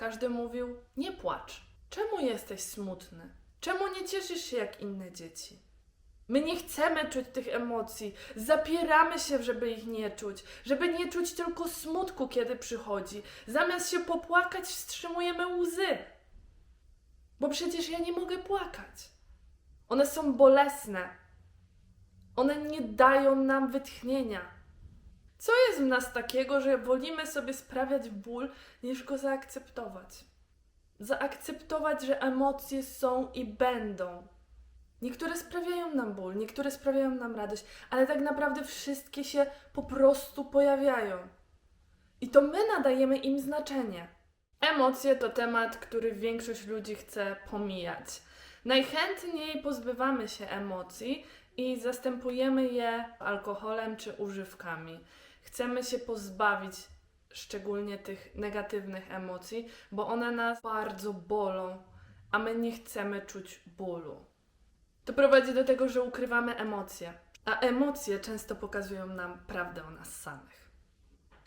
Każdy mówił: Nie płacz. Czemu jesteś smutny? Czemu nie cieszysz się jak inne dzieci? My nie chcemy czuć tych emocji, zapieramy się, żeby ich nie czuć, żeby nie czuć tylko smutku, kiedy przychodzi. Zamiast się popłakać, wstrzymujemy łzy. Bo przecież ja nie mogę płakać. One są bolesne. One nie dają nam wytchnienia. Co jest w nas takiego, że wolimy sobie sprawiać ból, niż go zaakceptować? Zaakceptować, że emocje są i będą. Niektóre sprawiają nam ból, niektóre sprawiają nam radość, ale tak naprawdę wszystkie się po prostu pojawiają. I to my nadajemy im znaczenie. Emocje to temat, który większość ludzi chce pomijać. Najchętniej pozbywamy się emocji i zastępujemy je alkoholem czy używkami. Chcemy się pozbawić szczególnie tych negatywnych emocji, bo one nas bardzo bolą, a my nie chcemy czuć bólu. To prowadzi do tego, że ukrywamy emocje, a emocje często pokazują nam prawdę o nas samych.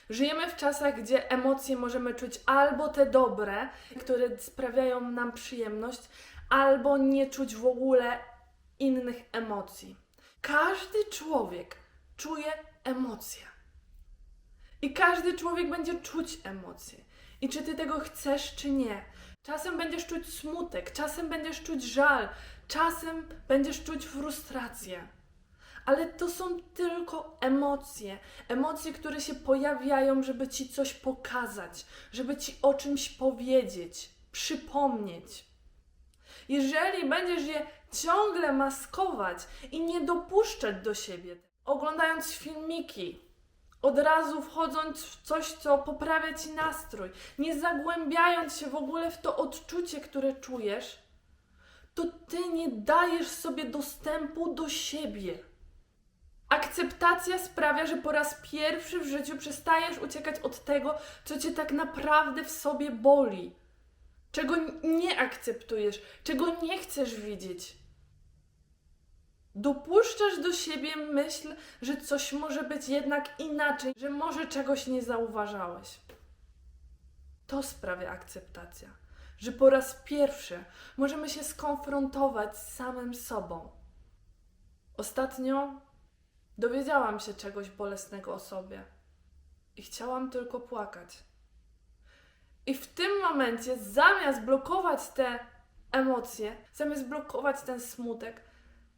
Żyjemy w czasach, gdzie emocje możemy czuć albo te dobre, które sprawiają nam przyjemność, albo nie czuć w ogóle innych emocji. Każdy człowiek czuje emocje. I każdy człowiek będzie czuć emocje. I czy ty tego chcesz, czy nie. Czasem będziesz czuć smutek, czasem będziesz czuć żal, czasem będziesz czuć frustrację. Ale to są tylko emocje. Emocje, które się pojawiają, żeby ci coś pokazać, żeby ci o czymś powiedzieć, przypomnieć. Jeżeli będziesz je ciągle maskować i nie dopuszczać do siebie, oglądając filmiki, od razu wchodząc w coś, co poprawia ci nastrój, nie zagłębiając się w ogóle w to odczucie, które czujesz, to ty nie dajesz sobie dostępu do siebie. Akceptacja sprawia, że po raz pierwszy w życiu przestajesz uciekać od tego, co cię tak naprawdę w sobie boli, czego nie akceptujesz, czego nie chcesz widzieć. Dopuszczasz do siebie myśl, że coś może być jednak inaczej, że może czegoś nie zauważałeś. To sprawia akceptacja, że po raz pierwszy możemy się skonfrontować z samym sobą. Ostatnio dowiedziałam się czegoś bolesnego o sobie i chciałam tylko płakać. I w tym momencie, zamiast blokować te emocje, zamiast blokować ten smutek,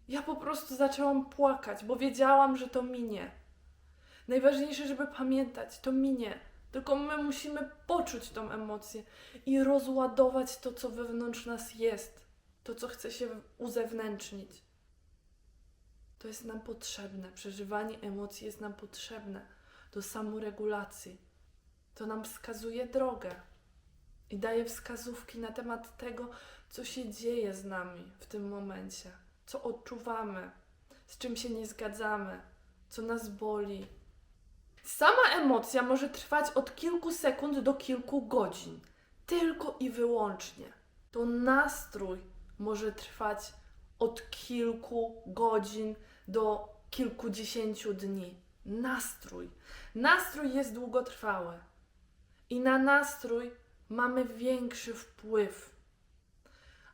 ja po prostu zaczęłam płakać, bo wiedziałam, że to minie. Najważniejsze, żeby pamiętać, to minie. Tylko my musimy poczuć tą emocję i rozładować to, co wewnątrz nas jest, to, co chce się uzewnętrznić. To jest nam potrzebne. Przeżywanie emocji jest nam potrzebne do samoregulacji. To nam wskazuje drogę i daje wskazówki na temat tego, co się dzieje z nami w tym momencie, co odczuwamy, z czym się nie zgadzamy, co nas boli. Sama emocja może trwać od kilku sekund do kilku godzin, tylko i wyłącznie. To nastrój może trwać od kilku godzin do kilkudziesięciu dni. Nastrój. Nastrój jest długotrwały. I na nastrój mamy większy wpływ.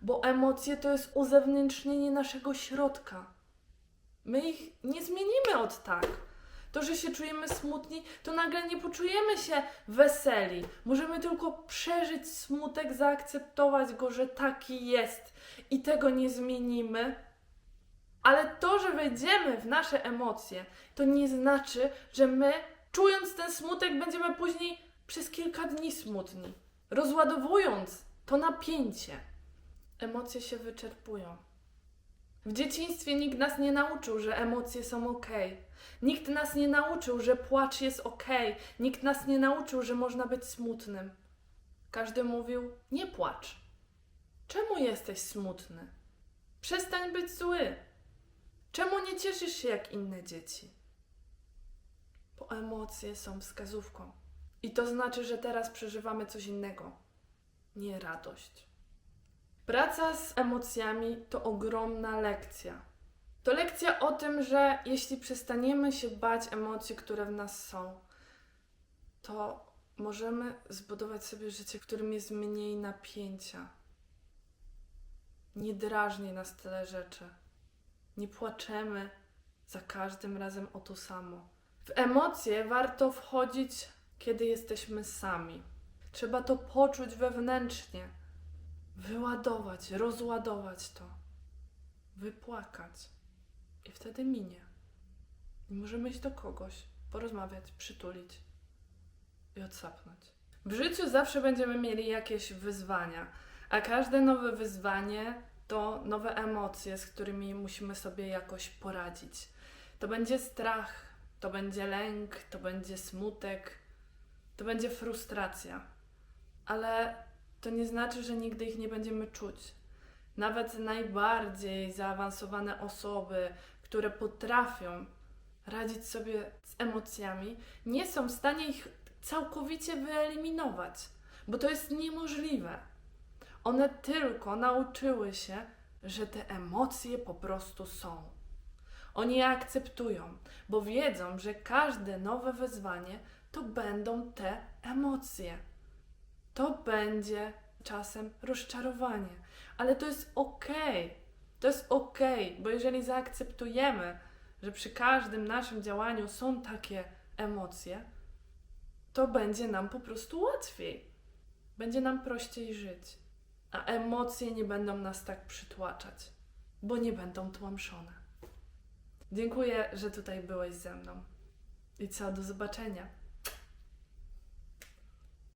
Bo emocje to jest uzewnętrznienie naszego środka. My ich nie zmienimy od tak. To, że się czujemy smutni, to nagle nie poczujemy się weseli. Możemy tylko przeżyć smutek, zaakceptować go, że taki jest i tego nie zmienimy. Ale to, że wejdziemy w nasze emocje, to nie znaczy, że my, czując ten smutek, będziemy później przez kilka dni smutni. Rozładowując to napięcie, emocje się wyczerpują. W dzieciństwie nikt nas nie nauczył, że emocje są ok. Nikt nas nie nauczył, że płacz jest ok. Nikt nas nie nauczył, że można być smutnym. Każdy mówił: Nie płacz. Czemu jesteś smutny? Przestań być zły. Czemu nie cieszysz się jak inne dzieci? Bo emocje są wskazówką. I to znaczy, że teraz przeżywamy coś innego. Nie radość. Praca z emocjami to ogromna lekcja. To lekcja o tym, że jeśli przestaniemy się bać emocji, które w nas są, to możemy zbudować sobie życie, w którym jest mniej napięcia. Nie drażni nas tyle rzeczy. Nie płaczemy za każdym razem o to samo. W emocje warto wchodzić, kiedy jesteśmy sami. Trzeba to poczuć wewnętrznie, wyładować, rozładować to, wypłakać. I wtedy minie. I możemy iść do kogoś, porozmawiać, przytulić i odsapnąć. W życiu zawsze będziemy mieli jakieś wyzwania, a każde nowe wyzwanie to nowe emocje, z którymi musimy sobie jakoś poradzić. To będzie strach, to będzie lęk, to będzie smutek, to będzie frustracja, ale to nie znaczy, że nigdy ich nie będziemy czuć. Nawet najbardziej zaawansowane osoby, które potrafią radzić sobie z emocjami, nie są w stanie ich całkowicie wyeliminować, bo to jest niemożliwe. One tylko nauczyły się, że te emocje po prostu są. Oni je akceptują, bo wiedzą, że każde nowe wyzwanie to będą te emocje. To będzie czasem rozczarowanie, ale to jest okej. To jest okej, bo jeżeli zaakceptujemy, że przy każdym naszym działaniu są takie emocje, to będzie nam po prostu łatwiej. Będzie nam prościej żyć. A emocje nie będą nas tak przytłaczać, bo nie będą tłamszone. Dziękuję, że tutaj byłeś ze mną. I co, do zobaczenia.